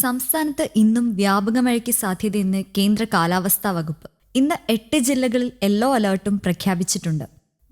സംസ്ഥാനത്ത് ഇന്നും വ്യാപക മഴയ്ക്ക് സാധ്യതയെന്ന് കേന്ദ്ര കാലാവസ്ഥാ വകുപ്പ്. ഇന്ന് എട്ട് ജില്ലകളിൽ യെല്ലോ അലേർട്ടും പ്രഖ്യാപിച്ചിട്ടുണ്ട്.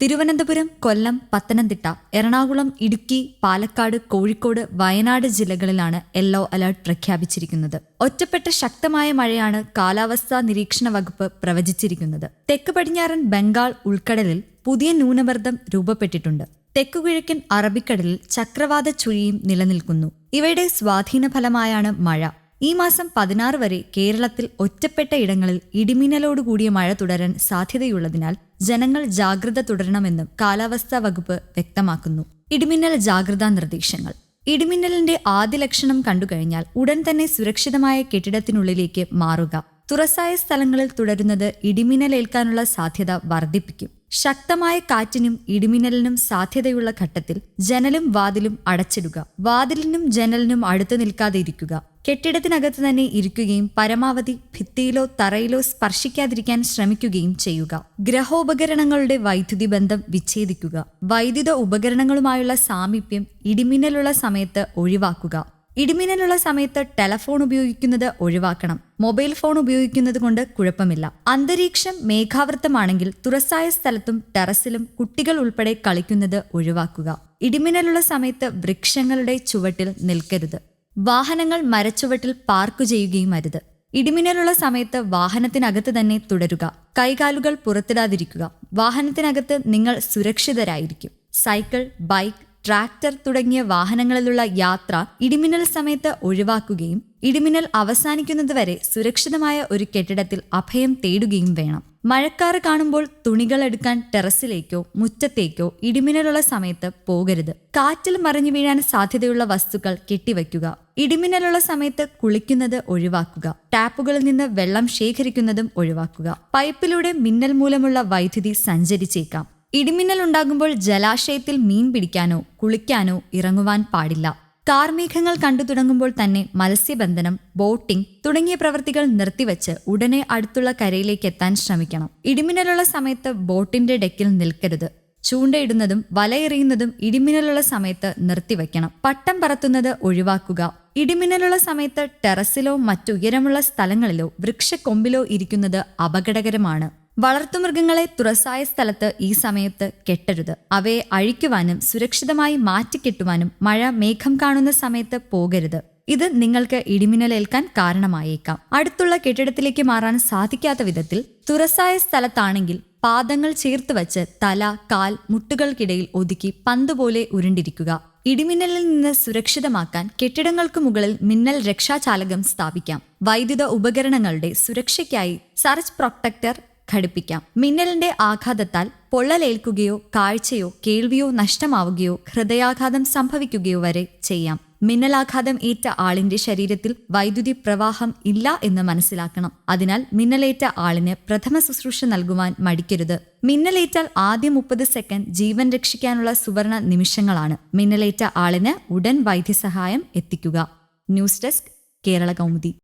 തിരുവനന്തപുരം കൊല്ലം പത്തനംതിട്ട എറണാകുളം ഇടുക്കി പാലക്കാട് കോഴിക്കോട് വയനാട് ജില്ലകളിലാണ് യെല്ലോ അലേർട്ട് പ്രഖ്യാപിച്ചിരിക്കുന്നത്. ഒറ്റപ്പെട്ട ശക്തമായ മഴയാണ് കാലാവസ്ഥാ നിരീക്ഷണ വകുപ്പ് പ്രവചിച്ചിരിക്കുന്നത്. തെക്ക് പടിഞ്ഞാറൻ ബംഗാൾ ഉൾക്കടലിൽ പുതിയ ന്യൂനമർദ്ദം രൂപപ്പെട്ടിട്ടുണ്ട്. തെക്കുകിഴക്കൻ അറബിക്കടലിൽ ചക്രവാത ചുഴിയും നിലനിൽക്കുന്നു. ഇവയുടെ സ്വാധീന ഫലമായാണ് മഴ. ഈ മാസം പതിനാറ് വരെ കേരളത്തിൽ ഒറ്റപ്പെട്ട ഇടങ്ങളിൽ ഇടിമിന്നലോടുകൂടിയ മഴ തുടരാൻ സാധ്യതയുള്ളതിനാൽ ജനങ്ങൾ ജാഗ്രത തുടരണമെന്നും കാലാവസ്ഥാ വകുപ്പ് വ്യക്തമാക്കുന്നു. ഇടിമിന്നൽ ജാഗ്രതാ നിർദ്ദേശങ്ങൾ. ഇടിമിന്നലിന്റെ ആദ്യ ലക്ഷണം കണ്ടുകഴിഞ്ഞാൽ ഉടൻ തന്നെ സുരക്ഷിതമായ കെട്ടിടത്തിനുള്ളിലേക്ക് മാറുക. തുറസായ സ്ഥലങ്ങളിൽ തുടരുന്നത് ഇടിമിന്നലേൽക്കാനുള്ള സാധ്യത വർദ്ധിപ്പിക്കും. ശക്തമായ കാറ്റിനും ഇടിമിന്നലിനും സാധ്യതയുള്ള ഘട്ടത്തിൽ ജനലും വാതിലും അടച്ചിടുക. വാതിലിനും ജനലിനും അടുത്തു നിൽക്കാതെ ഇരിക്കുക കെട്ടിടത്തിനകത്ത് തന്നെ ഇരിക്കുകയും പരമാവധി ഭിത്തിയിലോ തറയിലോ സ്പർശിക്കാതിരിക്കാൻ ശ്രമിക്കുകയും ചെയ്യുക. ഗ്രഹോപകരണങ്ങളുടെ വൈദ്യുതി ബന്ധം വിച്ഛേദിക്കുക. വൈദ്യുത ഉപകരണങ്ങളുമായുള്ള സാമീപ്യം ഇടിമിന്നലുള്ള സമയത്ത് ഒഴിവാക്കുക. ഇടിമിന്നലുള്ള സമയത്ത് ടെലഫോൺ ഉപയോഗിക്കുന്നത് ഒഴിവാക്കണം. മൊബൈൽ ഫോൺ ഉപയോഗിക്കുന്നത് കൊണ്ട് കുഴപ്പമില്ല. അന്തരീക്ഷം മേഘാവൃത്തമാണെങ്കിൽ തുറസായ സ്ഥലത്തും ടെറസിലും കുട്ടികൾ ഉൾപ്പെടെ കളിക്കുന്നത് ഒഴിവാക്കുക. ഇടിമിന്നലുള്ള സമയത്ത് വൃക്ഷങ്ങളുടെ ചുവട്ടിൽ നിൽക്കരുത്. വാഹനങ്ങൾ മരച്ചുവട്ടിൽ പാർക്ക് ചെയ്യുകയും അരുത്. ഇടിമിന്നലുള്ള സമയത്ത് വാഹനത്തിനകത്ത് തന്നെ തുടരുക. കൈകാലുകൾ പുറത്തിടാതിരിക്കുക. വാഹനത്തിനകത്ത് നിങ്ങൾ സുരക്ഷിതരായിരിക്കും. സൈക്കിൾ ബൈക്ക് ട്രാക്ടർ തുടങ്ങിയ വാഹനങ്ങളിലുള്ള യാത്ര ഇടിമിന്നൽ സമയത്ത് ഒഴിവാക്കുകയും ഇടിമിന്നൽ അവസാനിക്കുന്നതുവരെ സുരക്ഷിതമായ ഒരു കെട്ടിടത്തിൽ അഭയം തേടുകയും വേണം. മഴക്കാറ് കാണുമ്പോൾ തുണികൾ എടുക്കാൻ ടെറസിലേക്കോ മുറ്റത്തേക്കോ ഇടിമിന്നലുള്ള സമയത്ത് പോകരുത്. കാറ്റിൽ മറിഞ്ഞു വീഴാൻ സാധ്യതയുള്ള വസ്തുക്കൾ കെട്ടിവയ്ക്കുക. ഇടിമിന്നലുള്ള സമയത്ത് കുളിക്കുന്നത് ഒഴിവാക്കുക. ടാപ്പുകളിൽ നിന്ന് വെള്ളം ശേഖരിക്കുന്നതും ഒഴിവാക്കുക. പൈപ്പിലൂടെ മിന്നൽ മൂലമുള്ള വൈദ്യുതി സഞ്ചരിച്ചേക്കാം. ഇടിമിന്നൽ ഉണ്ടാകുമ്പോൾ ജലാശയത്തിൽ മീൻ പിടിക്കാനോ കുളിക്കാനോ ഇറങ്ങുവാൻ പാടില്ല. കാർമേഘങ്ങൾ കണ്ടു തുടങ്ങുമ്പോൾ തന്നെ മത്സ്യബന്ധനം ബോട്ടിംഗ് തുടങ്ങിയ പ്രവൃത്തികൾ നിർത്തിവെച്ച് ഉടനെ അടുത്തുള്ള കരയിലേക്ക് എത്താൻ ശ്രമിക്കണം. ഇടിമിന്നലുള്ള സമയത്ത് ബോട്ടിന്റെ ഡെക്കിൽ നിൽക്കരുത്. ചൂണ്ടയിടുന്നതും വലയെറിയുന്നതും ഇടിമിന്നലുള്ള സമയത്ത് നിർത്തിവെക്കണം. പട്ടം പറത്തുന്നത് ഒഴിവാക്കുക. ഇടിമിന്നലുള്ള സമയത്ത് ടെറസിലോ മറ്റുയരമുള്ള സ്ഥലങ്ങളിലോ വൃക്ഷക്കൊമ്പിലോ ഇരിക്കുന്നത് അപകടകരമാണ്. വളർത്തുമൃഗങ്ങളെ തുറസായ സ്ഥലത്ത് ഈ സമയത്ത് കെട്ടരുത്. അവയെ അഴിക്കുവാനും സുരക്ഷിതമായി മാറ്റിക്കെട്ടുവാനും മഴ മേഘം കാണുന്ന സമയത്ത് പോകരുത്. ഇത് നിങ്ങൾക്ക് ഇടിമിന്നലേൽക്കാൻ കാരണമായേക്കാം. അടുത്തുള്ള കെട്ടിടത്തിലേക്ക് മാറാൻ സാധിക്കാത്ത വിധത്തിൽ തുറസായ സ്ഥലത്താണെങ്കിൽ പാദങ്ങൾ ചേർത്ത് വച്ച് തല കാൽ മുട്ടുകൾക്കിടയിൽ ഒതുക്കി പന്തുപോലെ ഉരുണ്ടിരിക്കുക. ഇടിമിന്നലിൽ നിന്ന് സുരക്ഷിതമാക്കാൻ കെട്ടിടങ്ങൾക്ക് മുകളിൽ മിന്നൽ രക്ഷാചാലകം സ്ഥാപിക്കാം. വൈദ്യുത ഉപകരണങ്ങളുടെ സുരക്ഷയ്ക്കായി സർച്ച് പ്രൊട്ടക്ടർ ഘടിപ്പിക്കാം. മിന്നലിന്റെ ആഘാതത്താൽ പൊള്ളലേൽക്കുകയോ കാഴ്ചയോ കേൾവിയോ നഷ്ടമാവുകയോ ഹൃദയാഘാതം സംഭവിക്കുകയോ വരെ ചെയ്യാം. മിന്നലാഘാതം ഏറ്റ ആളിന്റെ ശരീരത്തിൽ വൈദ്യുതി പ്രവാഹം ഇല്ല എന്ന് മനസ്സിലാക്കണം. അതിനാൽ മിന്നലേറ്റ ആളിന് പ്രഥമ ശുശ്രൂഷ നൽകുവാൻ മടിക്കരുത്. മിന്നലേറ്റാൽ ആദ്യ മുപ്പത് സെക്കൻഡ് ജീവൻ രക്ഷിക്കാനുള്ള സുവർണ നിമിഷങ്ങളാണ്. മിന്നലേറ്റ ആളിന് ഉടൻ വൈദ്യസഹായം എത്തിക്കുക. News desk Kerala Kaumudi.